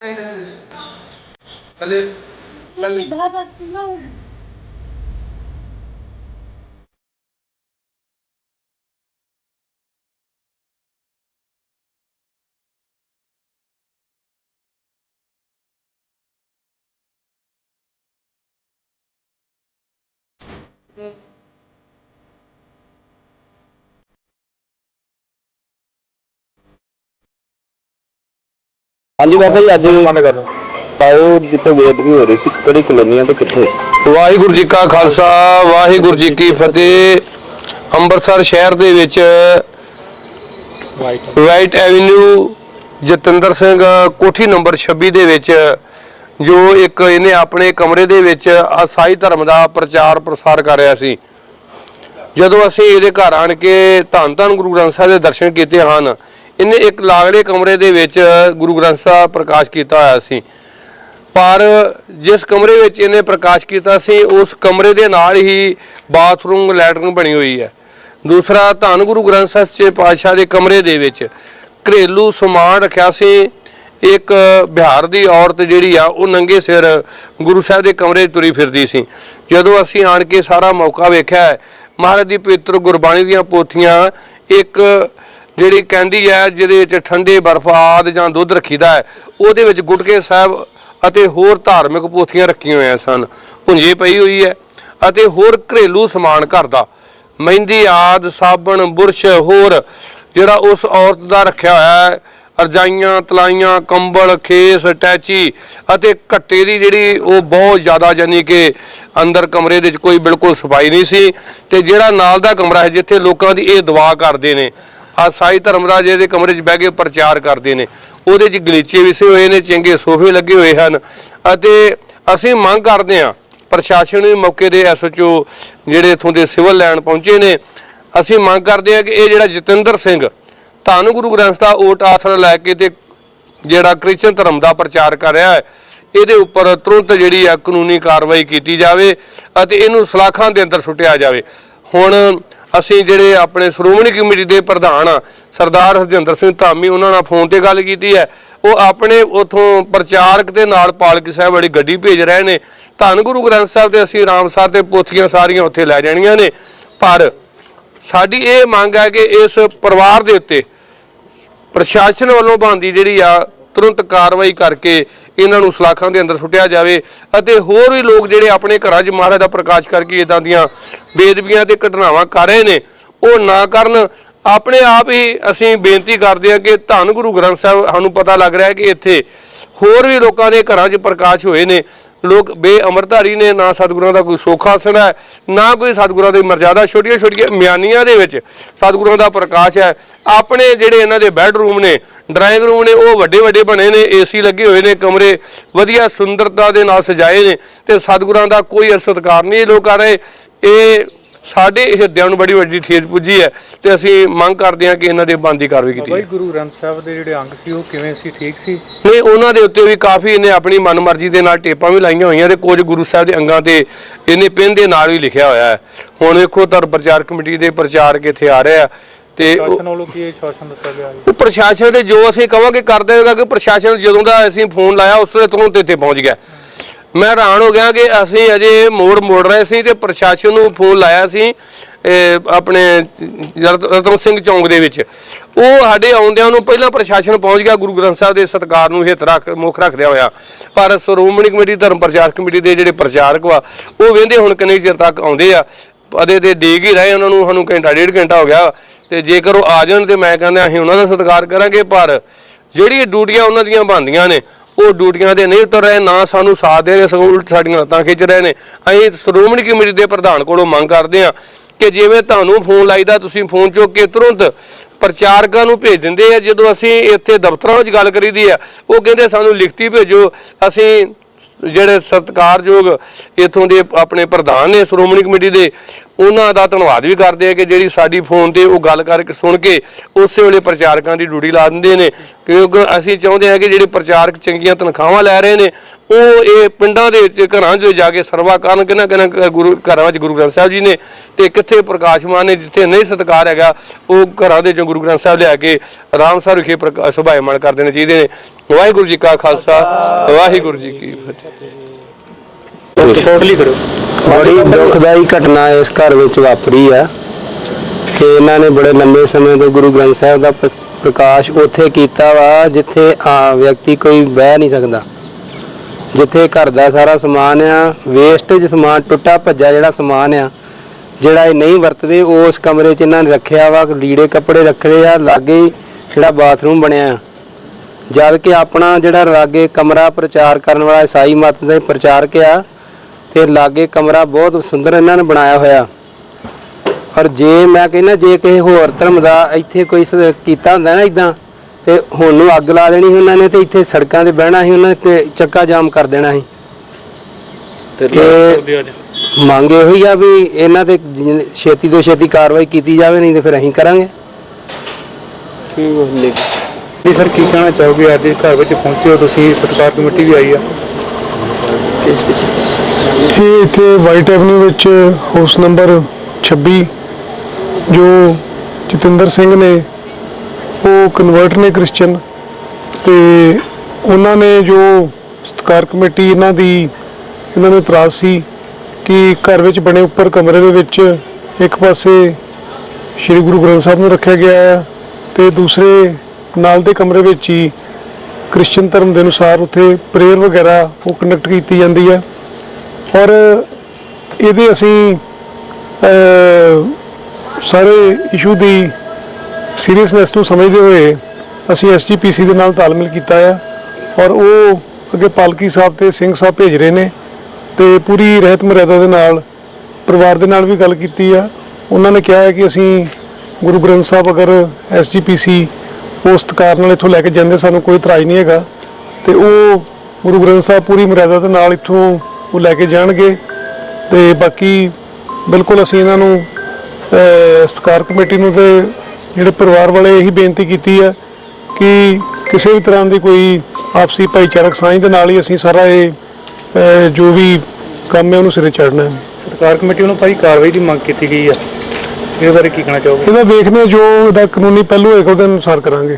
ਕੱਲੇ ਕੱਲੇ ਹਾਂਜੀ ਬਾਬਾ ਜੀ ਅੱਜ ਪਾਓ ਜਿੱਥੇ ਬੇਦਬੀ ਹੋ ਰਹੀ ਸੀ ਕਿਹੜੀ ਕਲੋਨੀਆਂ ਤੇ ਕਿੱਥੇ ਸੀ? ਵਾਹਿਗੁਰੂ ਜੀ ਕਾ ਖਾਲਸਾ ਵਾਹਿਗੁਰੂ ਜੀ ਕੀ ਫਤਿਹ। ਅੰਮ੍ਰਿਤਸਰ ਸ਼ਹਿਰ ਦੇ ਵਿੱਚ ਵਾਈਟ ਐਵਨਿਊ ਜਤਿੰਦਰ ਸਿੰਘ ਕੋਠੀ ਨੰਬਰ 26 ਦੇ ਵਿੱਚ ਜੋ ਇੱਕ ਇਹਨੇ ਆਪਣੇ ਕਮਰੇ ਦੇ ਵਿੱਚ ਅਸਾਈ ਧਰਮ ਦਾ ਪ੍ਰਚਾਰ ਪ੍ਰਸਾਰ ਕਰ ਰਿਹਾ ਸੀ। ਜਦੋਂ ਅਸੀਂ ਇਹਦੇ ਘਰ ਆਣ ਕੇ ਧੰਨ ਧੰਨ ਗੁਰੂ ਗ੍ਰੰਥ ਸਾਹਿਬ ਦੇ ਦਰਸ਼ਨ ਕੀਤੇ ਹਨ ਇਹਨੇ ਇੱਕ ਲਾਗਲੇ ਕਮਰੇ ਦੇ ਵਿੱਚ ਗੁਰੂ ਗ੍ਰੰਥ ਸਾਹਿਬ ਪ੍ਰਕਾਸ਼ ਕੀਤਾ ਹੋਇਆ ਸੀ। ਪਰ ਜਿਸ ਕਮਰੇ ਵਿੱਚ ਇਹਨੇ ਪ੍ਰਕਾਸ਼ ਕੀਤਾ ਸੀ, ਉਸ ਕਮਰੇ ਦੇ ਨਾਲ ਹੀ ਬਾਥਰੂਮ, ਲੈਟਰਨ ਬਣੀ ਹੋਈ ਹੈ। ਦੂਸਰਾ, ਧੰਨ ਗੁਰੂ ਗ੍ਰੰਥ ਸਾਹਿਬ ਸੱਚੇ ਪਾਤਸ਼ਾਹ ਦੇ ਕਮਰੇ ਦੇ ਵਿੱਚ ਘਰੇਲੂ ਸਮਾਨ ਰੱਖਿਆ ਸੀ। ਇੱਕ ਬਿਹਾਰ ਦੀ ਔਰਤ ਜਿਹੜੀ ਆ, ਉਹ ਨੰਗੇ ਸਿਰ ਗੁਰੂ ਸਾਹਿਬ ਦੇ ਕਮਰੇ 'ਚ ਤੁਰੀ ਫਿਰਦੀ ਸੀ। ਜਦੋਂ ਅਸੀਂ ਆਣ ਕੇ ਸਾਰਾ ਮੌਕਾ ਵੇਖਿਆ, ਮਹਾਰਾਜ ਦੀ ਪਵਿੱਤਰ ਗੁਰਬਾਣੀ ਦੀਆਂ ਪੋਥੀਆਂ, ਇੱਕ ਜਿਹੜੀ ਕਹਿੰਦੀ ਹੈ, ਜਿਹਦੇ ਵਿੱਚ ਠੰਡੇ ਬਰਫ਼ ਆਦਿ ਜਾਂ ਦੁੱਧ ਰੱਖੀਦਾ ਹੈ, ਉਹਦੇ ਵਿੱਚ ਗੁਟਕੇ ਸਾਹਿਬ ਅਤੇ ਹੋਰ ਧਾਰਮਿਕ ਪੋਥੀਆਂ ਰੱਖੀਆਂ ਹੋਈਆਂ ਸਨ। ਪੁੰਜੇ ਪਈ ਹੋਈ ਹੈ ਅਤੇ ਹੋਰ ਘਰੇਲੂ ਸਮਾਨ ਘਰ ਦਾ। ਮਹਿੰਦੀ ਆਦ, ਸਾਬਣ, ਬੁਰਸ਼, ਹੋਰ ਜਿਹੜਾ ਉਸ ਔਰਤ ਦਾ ਰੱਖਿਆ ਹੋਇਆ ਹੈ, ਰਜਾਈਆਂ, ਤਲਾਈਆਂ, ਕੰਬਲ, ਖੇਸ, ਟੈਚੀ ਅਤੇ ਘੱਟੇ ਦੀ ਜਿਹੜੀ ਉਹ ਬਹੁਤ ਜ਼ਿਆਦਾ ਜਾਨੀ ਕਿ ਅੰਦਰ ਕਮਰੇ ਦੇ ਵਿੱਚ ਕੋਈ ਬਿਲਕੁਲ ਸਫ਼ਾਈ ਨਹੀਂ ਸੀ ਤੇ ਜਿਹੜਾ ਨਾਲ ਦਾ ਕਮਰਾ ਹੈ, ਜਿੱਥੇ ਲੋਕਾਂ ਦੀ ਇਹ ਦੁਆ ਕਰਦੇ ਨੇ ਆ ਸਾਈ ਧਰਮਰਾਜ ਇਹਦੇ ਕਮਰੇ 'ਚ ਬਹਿ ਕੇ ਪ੍ਰਚਾਰ ਕਰਦੇ ਨੇ। ਉਹਦੇ 'ਚ ਗਲੀਚੇ ਵਿਸੇ ਹੋਏ ਨੇ, ਚੰਗੇ ਸੋਫੇ ਲੱਗੇ ਹੋਏ ਹਨ। ਅਤੇ ਅਸੀਂ ਮੰਗ ਕਰਦੇ ਹਾਂ, ਪ੍ਰਸ਼ਾਸਨ ਵੀ ਮੌਕੇ ਦੇ ਐਸਓਚਓ ਜਿਹੜੇ ਇਥੋਂ ਦੇ ਸਿਵਲ ਲੈਣ ਪਹੁੰਚੇ ਨੇ, ਅਸੀਂ ਮੰਗ ਕਰਦੇ ਹਾਂ ਕਿ ਇਹ ਜਿਹੜਾ ਜਤਿੰਦਰ ਸਿੰਘ, ਧੰਨ ਗੁਰੂ ਗ੍ਰੰਥ ਦਾ ਓਟ ਆਸਰਾ ਲੈ ਕੇ ਤੇ ਜਿਹੜਾ ਕ੍ਰਿਸਚਨ ਧਰਮ ਦਾ ਪ੍ਰਚਾਰ ਕਰ ਰਿਹਾ ਹੈ, ਇਹਦੇ ਉੱਪਰ ਤੁਰੰਤ ਜਿਹੜੀ ਆ ਕਾਨੂੰਨੀ ਕਾਰਵਾਈ ਕੀਤੀ ਜਾਵੇ ਅਤੇ ਇਹਨੂੰ ਸਲਾਖਾਂ ਦੇ ਅੰਦਰ ਸੁੱਟਿਆ ਜਾਵੇ। ਹੁਣ ਅਸੀਂ ਜਿਹੜੇ ਆਪਣੇ ਸ਼੍ਰੋਮਣੀ ਕਮੇਟੀ ਦੇ ਪ੍ਰਧਾਨ ਆ, ਸਰਦਾਰ ਹਰਜਿੰਦਰ ਸਿੰਘ ਧਾਮੀ, ਉਹਨਾਂ ਨਾਲ ਫੋਨ ਤੇ ਗੱਲ ਕੀਤੀ ਹੈ। ਉਹ ਆਪਣੇ ਉਥੋਂ ਪ੍ਰਚਾਰਕ ਦੇ ਨਾਲ ਪਾਲਕੀ ਸਾਹਿਬ ਵਾਲੀ ਗੱਡੀ ਭੇਜ ਰਹੇ ਨੇ। ਧੰਨ ਗੁਰੂ ਗ੍ਰੰਥ ਸਾਹਿਬ ਤੇ ਅਸੀਂ ਰਾਮਸਰ ਤੇ ਪੋਥੀਆਂ ਸਾਰੀਆਂ ਉੱਥੇ ਲੈ ਜਾਣੀਆਂ ਨੇ। ਪਰ ਸਾਡੀ ਇਹ ਮੰਗ ਹੈ ਕਿ ਇਸ ਪਰਿਵਾਰ ਦੇ ਉੱਤੇ ਪ੍ਰਸ਼ਾਸਨ ਵੱਲੋਂ ਬਣਦੀ ਜਿਹੜੀ ਆ, ਤੁਰੰਤ ਕਾਰਵਾਈ ਕਰਕੇ ਇਹਨਾਂ ਨੂੰ ਸਲਾਖਾਂ ਦੇ ਅੰਦਰ ਸੁੱਟਿਆ ਜਾਵੇ ਅਤੇ ਹੋਰ ਵੀ ਲੋਕ ਜਿਹੜੇ ਆਪਣੇ ਘਰਾਂ 'ਚ ਮਹਾਰਾਜ ਦਾ ਪ੍ਰਕਾਸ਼ ਕਰਕੇ ਇਦਾਂ ਦੀਆਂ ਬੇਦਬੀਆਂ ਤੇ ਘਟਨਾਵਾਂ ਕਰ ਰਹੇ ਨੇ, ਉਹ ਨਾ ਕਰਨ। ਆਪਣੇ ਆਪ ਹੀ ਅਸੀਂ ਬੇਨਤੀ ਕਰਦੇ ਹਾਂ ਕਿ ਧੰਨ ਗੁਰੂ ਗ੍ਰੰਥ ਸਾਹਿਬ, ਸਾਨੂੰ ਪਤਾ ਲੱਗ ਰਿਹਾ ਹੈ ਕਿ ਇੱਥੇ ਹੋਰ ਵੀ ਲੋਕਾਂ ਦੇ ਘਰਾਂ 'ਚ ਪ੍ਰਕਾਸ਼ ਹੋਏ ਨੇ। ਲੋਕ ਬੇਅਮਰਧਾਰੀ ਨੇ, ਨਾ ਸਤਿਗੁਰਾਂ ਦਾ ਕੋਈ ਸੋਖਾ ਆਸਣ ਹੈ, ਨਾ ਕੋਈ ਸਤਿਗੁਰਾਂ ਦੀ ਮਰਜ਼ਾਦਾ ਛੋਟੀਆਂ ਛੋਟੀਆਂ ਮਿਆਨੀਆਂ ਦੇ ਵਿੱਚ ਸਤਿਗੁਰਾਂ ਦਾ ਪ੍ਰਕਾਸ਼ ਹੈ। ਆਪਣੇ ਜਿਹੜੇ ਇਹਨਾਂ ਦੇ ਬੈਡਰੂਮ ਨੇ ਡਰਾਇੰਗ ਰੂਮ ਨੇ ਉਹ ਵੱਡੇ ਵੱਡੇ ਬਣੇ ਨੇ ਏਸੀ ਲੱਗੇ ਹੋਏ ਨੇ ਕਮਰੇ ਵਧੀਆ ਸੁੰਦਰਤਾ ਦੇ ਨਾਲ ਸਜਾਏ ਨੇ ਤੇ ਸਤਿਗੁਰਾਂ ਦਾ ਕੋਈ ਸਤਿਕਾਰ ਨਹੀਂ ਇਹ ਲੋਕ ਕਰ ਰਹੇ। ਇਹ ਸਾਡੇ ਹਿਰਦਿਆਂ ਨੂੰ ਬੜੀ ਵੱਡੀ ਠੇਸ ਪੁੱਜੀ ਹੈ ਤੇ ਅਸੀਂ ਮੰਗ ਕਰਦੇ ਹਾਂ ਕਿ ਇਹਨਾਂ ਦੇ ਬੰਦੀ ਕਾਰਵਾਈ ਕੀਤੀ ਜਾਵੇ। ਗੁਰੂ ਗ੍ਰੰਥ ਸਾਹਿਬ ਦੇ ਜਿਹੜੇ ਅੰਗ ਸੀ ਉਹ ਕਿਵੇਂ ਸੀ ਠੀਕ ਸੀ? ਨਹੀਂ ਉਹਨਾਂ ਦੇ ਉੱਤੇ ਵੀ ਕਾਫੀ ਇਹਨੇ ਆਪਣੀ ਮਨਮਰਜ਼ੀ ਦੇ ਨਾਲ ਟੇਪਾਂ ਵੀ ਲਾਈਆਂ ਹੋਈਆਂ ਤੇ ਕੁਝ ਗੁਰੂ ਸਾਹਿਬ ਦੇ ਅੰਗਾਂ ਤੇ ਇਹਨੇ ਪਿੰਨ ਦੇ ਨਾਲ ਵੀ ਲਿਖਿਆ ਹੋਇਆ ਹੈ। ਹੁਣ ਵੇਖੋ ਧਰ ਪ੍ਰਚਾਰ ਕਮੇਟੀ ਦੇ ਪ੍ਰਚਾਰਕ ਇੱਥੇ ਆ ਰਹੇ ਆ। ਤੇ ਉਹ- ਸ਼ਾਸਨ ਵੱਲੋਂ ਕੀ ਇਹ ਸ਼ਾਸਨ ਦਿੱਤਾ ਗਿਆ ਹੈ ਉਹ ਪ੍ਰਸ਼ਾਸਨ ਦੇ ਜੋ ਅਸੀਂ ਕਵਾਂਗੇ ਕਰ ਦੇਵੇਗਾ ਕਿ ਪ੍ਰਸ਼ਾਸਨ ਜਦੋਂ ਦਾ ਅਸੀਂ ਫੋਨ ਲਾਇਆ ਉਸ ਵੇਲੇ ਤੁਰੰਤ ਇੱਥੇ ਪਹੁੰਚ ਗਿਆ। ਮੈਂ ਹੈਰਾਨ ਹੋ ਗਿਆ ਕਿ ਅਸੀਂ ਅਜੇ ਮੋੜ ਮੋੜ ਰਹੇ ਸੀ ਤੇ ਪ੍ਰਸ਼ਾਸਨ ਨੂੰ ਫੋਨ ਲਾਇਆ ਸੀ ਇਹ ਆਪਣੇ ਰਤ- ਰਤਨ ਸਿੰਘ ਚੌਂਕ ਦੇ ਵਿੱਚ। ਉਹ ਸਾਡੇ ਆਉਂਦਿਆਂ ਨੂੰ ਪਹਿਲਾਂ ਪ੍ਰਸ਼ਾਸਨ ਪਹੁੰਚ ਗਿਆ ਗੁਰੂ ਗ੍ਰੰਥ ਸਾਹਿਬ ਦੇ ਸਤਕਾਰ ਨੂੰ ਹਿੱਤ ਰੱਖ ਮੁੱਖ ਰੱਖਦਿਆਂ ਹੋਇਆ। ਪਰ ਸ਼੍ਰੋਮਣੀ ਕਮੇਟੀ ਧਰਮ ਪ੍ਰਚਾਰ ਕਮੇਟੀ ਦੇ ਜਿਹੜੇ ਪ੍ਰਚਾਰਕ ਵਾ ਉਹ ਵੇਂਦੇ ਹੁਣ ਕਿੰਨੇ ਚਿਰ ਤੱਕ ਆਉਂਦੇ ਆ। ਅਦੇ ਤੇ ਡੀਗ ਹੀ ਰਹੇ ਉਹਨਾਂ ਨੂੰ ਸਾਨੂੰ ਘੰਟਾ ਡੇਢ ਘੰਟਾ ਹੋ ਗਿਆ। ਤੇ ਜੇਕਰ ਉਹ ਆ ਜਾਣ ਤੇ ਮੈਂ ਕਹਿੰਦਾ ਅਸੀਂ ਉਹਨਾਂ ਦਾ ਸਤਿਕਾਰ ਕਰਾਂਗੇ, ਪਰ ਜਿਹੜੀ ਡਿਊਟੀਆਂ ਉਹਨਾਂ ਦੀਆਂ ਬਣਦੀਆਂ ਨੇ, ਉਹ ਡਿਊਟੀਆਂ ਦੇ ਨਹੀਂ ਉਤਰ ਰਹੇ, ਨਾ ਸਾਨੂੰ ਸਾਥ ਦੇ ਰਹੇ, ਸਗੋਂ ਉਲਟ ਸਾਡੀਆਂ ਲੱਤਾਂ ਖਿੱਚ ਰਹੇ ਨੇ। ਅਸੀਂ ਸ਼੍ਰੋਮਣੀ ਕਮੇਟੀ ਦੇ ਪ੍ਰਧਾਨ ਕੋਲੋਂ ਮੰਗ ਕਰਦੇ ਹਾਂ ਕਿ ਜਿਵੇਂ ਤੁਹਾਨੂੰ ਫੋਨ ਲਾਈਦਾ, ਤੁਸੀਂ ਫੋਨ ਚੁੱਕ ਕੇ ਤੁਰੰਤ ਪ੍ਰਚਾਰਕਾਂ ਨੂੰ ਭੇਜ ਦਿੰਦੇ ਆ। ਜਦੋਂ ਅਸੀਂ ਇੱਥੇ ਦਫ਼ਤਰਾਂ ਵਿੱਚ ਗੱਲ ਕਰੀਦੀ ਆ, ਉਹ ਕਹਿੰਦੇ ਸਾਨੂੰ ਲਿਖਤੀ ਭੇਜੋ। ਅਸੀਂ ਜਿਹੜੇ ਸਤਿਕਾਰਯੋਗ ਇਥੋਂ ਦੇ ਆਪਣੇ ਪ੍ਰਧਾਨ ਨੇ ਸ਼੍ਰੋਮਣੀ ਕਮੇਟੀ ਦੇ ਉਹਨਾਂ ਦਾ ਧੰਨਵਾਦ ਵੀ ਕਰਦੇ ਆ ਕਿ ਜਿਹੜੀ ਸਾਡੀ ਫੋਨ ਤੇ ਉਹ ਗੱਲ ਕਰਕੇ ਸੁਣ ਕੇ ਉਸੇ ਵੇਲੇ ਪ੍ਰਚਾਰਕਾਂ ਦੀ ਡਿਊਟੀ ਲਾ ਦਿੰਦੇ ਨੇ। ਕਿਉਂਕਿ ਅਸੀਂ ਚਾਹੁੰਦੇ ਹਾਂ ਕਿ ਜਿਹੜੇ ਪ੍ਰਚਾਰਕ ਚੰਗੀਆਂ ਤਨਖਾਹਾਂ ਲੈ ਰਹੇ ਨੇ, ਉਹ ਇਹ ਪਿੰਡਾਂ ਦੇ ਵਿੱਚ, ਘਰਾਂ 'ਚ ਜਾ ਕੇ ਸਰਵਾ ਕਰਨ। ਕਿਹਨਾਂ ਕਿਹਨਾਂ ਗੁਰੂ ਘਰਾਂ ਵਿੱਚ ਗੁਰੂ ਗ੍ਰੰਥ ਸਾਹਿਬ ਜੀ ਨੇ ਤੇ ਕਿੱਥੇ ਪ੍ਰਕਾਸ਼ਮਾਨ ਨੇ ਜਿੱਥੇ ਨਹੀਂ ਸਤਿਕਾਰ ਹੈਗਾ, ਉਹ ਘਰਾਂ ਦੇ ਚੋਂ ਗੁਰੂ ਗ੍ਰੰਥ ਸਾਹਿਬ ਲਿਆ ਕੇ ਆਰਾਮ ਸਾਹਿਬ ਵਿਖੇ ਪ੍ਰਕਾ- ਸੁਭਾਇਮਾਨ ਕਰ ਦੇਣੇ ਚਾਹੀਦੇ ਨੇ। ਵਾਹਿਗੁਰੂ ਜੀ ਕਾ ਖਾਲਸਾ, ਵਾਹਿਗੁਰੂ ਜੀ ਕੀ ਫਤਿਹ। ਟੋਟਲੀ ਕਰੋ। ਬੜੀ ਦੁਖਦਾਈ ਘਟਨਾ ਇਸ ਘਰ ਵਿੱਚ ਵਾਪਰੀ ਆ ਕਿ ਇਹਨਾਂ ਨੇ ਬੜੇ ਲੰਬੇ ਸਮੇਂ ਤੋਂ ਗੁਰੂ ਗ੍ਰੰਥ ਸਾਹਿਬ ਦਾ ਪ੍ਰਕਾਸ਼ ਉੱਥੇ ਕੀਤਾ ਵਾ ਜਿੱਥੇ ਆ ਵਿਅਕਤੀ ਕੋਈ ਬਹਿ ਨਹੀਂ ਸਕਦਾ ਜਿੱਥੇ ਘਰ ਦਾ ਸਾਰਾ ਸਮਾਨ ਆ ਵੇਸਟੇਜ ਸਮਾਨ ਟੁੱਟਾ ਭੱਜਾ ਜਿਹੜਾ ਸਮਾਨ ਆ ਜਿਹੜਾ ਇਹ ਨਹੀਂ ਵਰਤਦੇ ਉਸ ਕਮਰੇ 'ਚ ਇਹਨਾਂ ਨੇ ਰੱਖਿਆ ਵਾ ਲੀੜੇ ਕੱਪੜੇ ਰੱਖੇ ਆ ਲਾਗੇ ਜਿਹੜਾ ਬਾਥਰੂਮ ਬਣਿਆ ਆ। ਜਦ ਕਿ ਆਪਣਾ ਜਿਹੜਾ ਲਾਗੇ ਕਮਰਾ ਪ੍ਰਚਾਰ ਕਰਨ ਵਾਲਾ ਈਸਾਈ ਮਤ ਦੇ ਪ੍ਰਚਾਰਕ ਆ ਤੇ ਲਾਗੇ ਕਮਰਾ ਬਹੁਤ ਸੁੰਦਰ ਇਹਨਾਂ ਨੇ ਬਣਾਇਆ ਹੋਇਆ। ਔਰ ਜੇ ਮੈਂ ਕਹਿੰਦਾ ਜੇ ਕਿਸੇ ਹੋਰ ਧਰਮ ਦਾ ਇੱਥੇ ਕੋਈ ਸ- ਕੀਤਾ ਹੁੰਦਾ ਨਾ ਇਦਾਂ ਤੇ ਹੁਣ ਨੂੰ ਅੱਗ ਲਾ ਦੇਣੀ ਸੀ ਉਹਨਾਂ ਨੇ ਤੇ ਇੱਥੇ ਸੜਕਾਂ ਤੇ ਬਹਿਣਾ ਸੀ ਉਹਨਾਂ ਨੇ ਤੇ ਚੱਕਾ ਜਾਮ ਕਰ ਦੇਣਾ ਸੀ। ਤੇ ਤੇ ਮੰਗ ਇਹੋ ਹੀ ਆ ਵੀ ਇਹਨਾਂ ਤੇ ਛੇਤੀ ਤੋਂ ਛੇਤੀ ਕਾਰਵਾਈ ਕੀਤੀ ਜਾਵੇ ਨਹੀਂ ਤੇ ਫਿਰ ਅਸੀਂ ਕਰਾਂਗੇ। ਜੀ। ਸਰ ਕੀ ਕਹਿਣਾ ਚਾਹੋਗੇ? ਅੱਜ ਘਰ ਵਿੱਚ ਪਹੁੰਚੇ ਹੋ ਤੁਸੀਂ ਸਤਿਕਾਰ ਕਮੇਟੀ ਵੀ ਆਈ ਆ। ਇਹ ਇੱਥੇ ਵਾਈਟ ਐਵਨਿਊ ਵਿੱਚ ਹਾਊਸ ਨੰਬਰ 26 ਜੋ ਜਤਿੰਦਰ ਸਿੰਘ ਨੇ, ਉਹ ਕਨਵਰਟ ਨੇ ਕ੍ਰਿਸਚੀਅਨ ਤੇ ਉਹਨਾਂ ਨੇ ਜੋ ਸਤਕਾਰ ਕਮੇਟੀ ਇਹਨਾਂ ਦੀ, ਇਹਨਾਂ ਨੂੰ ਇਤਰਾਜ਼ ਸੀ ਕਿ ਘਰ ਵਿੱਚ ਬਣੇ ਉੱਪਰ ਕਮਰੇ ਦੇ ਵਿੱਚ ਇੱਕ ਪਾਸੇ ਸ੍ਰੀ ਗੁਰੂ ਗ੍ਰੰਥ ਸਾਹਿਬ ਨੂੰ ਰੱਖਿਆ ਗਿਆ ਹੈ ਤੇ ਦੂਸਰੇ ਨਾਲ ਦੇ ਕਮਰੇ ਵਿੱਚ ਹੀ ਕ੍ਰਿਸਚੀਅਨ ਧਰਮ ਦੇ ਅਨੁਸਾਰ ਉੱਥੇ ਪ੍ਰੇਅਰ ਵਗੈਰਾ ਉਹ ਕੰਡਕਟ ਕੀਤੀ ਜਾਂਦੀ ਹੈ। ਔਰ ਇਹਦੇ ਅਸੀਂ ਸਾਰੇ ਇਸ਼ੂ ਦੀ ਸੀਰੀਅਸਨੈਸ ਨੂੰ ਸਮਝਦੇ ਹੋਏ ਅਸੀਂ ਐਸਜੀਪੀਸੀ ਦੇ ਨਾਲ ਤਾਲਮੇਲ ਕੀਤਾ ਹੈ। ਔਰ ਉਹ ਅੱਗੇ ਪਾਲਕੀ ਸਾਹਿਬ ਤੇ ਸਿੰਘ ਸਾਹਿਬ ਭੇਜ ਰਹੇ ਨੇ ਤੇ ਪੂਰੀ ਰਹਿਤ ਮਰਿਆਦਾ ਦੇ ਨਾਲ, ਪਰਿਵਾਰ ਦੇ ਨਾਲ ਵੀ ਗੱਲ ਕੀਤੀ ਆ ਉਹਨਾਂ ਨੇ ਕਿਹਾ ਹੈ ਕਿ ਅਸੀਂ ਗੁਰੂ ਗ੍ਰੰਥ ਸਾਹਿਬ ਅਗਰ ਐਸਜੀਪੀਸੀ ਉਸ ਸਤਿਕਾਰ ਨਾਲ ਇੱਥੋਂ ਲੈ ਕੇ ਜਾਂਦੇ ਸਾਨੂੰ ਕੋਈ ਇਤਰਾਜ਼ ਨਹੀਂ ਹੈਗਾ। ਤੇ ਉਹ ਗੁਰੂ ਗ੍ਰੰਥ ਸਾਹਿਬ ਪੂਰੀ ਮਰਿਆਦਾ ਦੇ ਨਾਲ ਇੱਥੋਂ ਉਹ ਲੈ ਕੇ ਜਾਣਗੇ। ਤੇ ਬਾਕੀ ਬਿਲਕੁਲ ਅਸੀਂ ਇਹਨਾਂ ਨੂੰ ਅਹ, ਸਤਿਕਾਰ ਕਮੇਟੀ ਨੂੰ ਤੇ ਜਿਹੜੇ ਪਰਿਵਾਰ ਵਾਲੇ ਇਹੀ ਬੇਨਤੀ ਕੀਤੀ ਹੈ ਕਿ ਕਿਸੇ ਵੀ ਤਰ੍ਹਾਂ ਦੀ ਕੋਈ ਆਪਸੀ ਭਾਈਚਾਰਕ ਸਾਂਝ ਦੇ ਨਾਲ ਹੀ ਅਸੀਂ ਸਾਰਾ ਇਹ ਜੋ ਵੀ ਕੰਮ ਹੈ ਉਹਨੂੰ ਸਿਰੇ ਚੜ੍ਹਨਾ ਹੈ। ਸਤਿਕਾਰ ਕਮੇਟੀ ਵੱਲੋਂ ਭਾਈ ਕਾਰਵਾਈ ਦੀ ਮੰਗ ਕੀਤੀ ਗਈ ਆ। ਇਹਦੇ ਬਾਰੇ ਕੀ ਕਹਿਣਾ ਚਾਹੋਗੇ? ਇਹਦਾ ਵੇਖਨੇ ਜੋ ਇਹਦਾ ਕਾਨੂੰਨੀ ਪਹਿਲੂ ਹੋਏਗਾ, ਉਹਦੇ ਅਨੁਸਾਰ ਕਰਾਂਗੇ।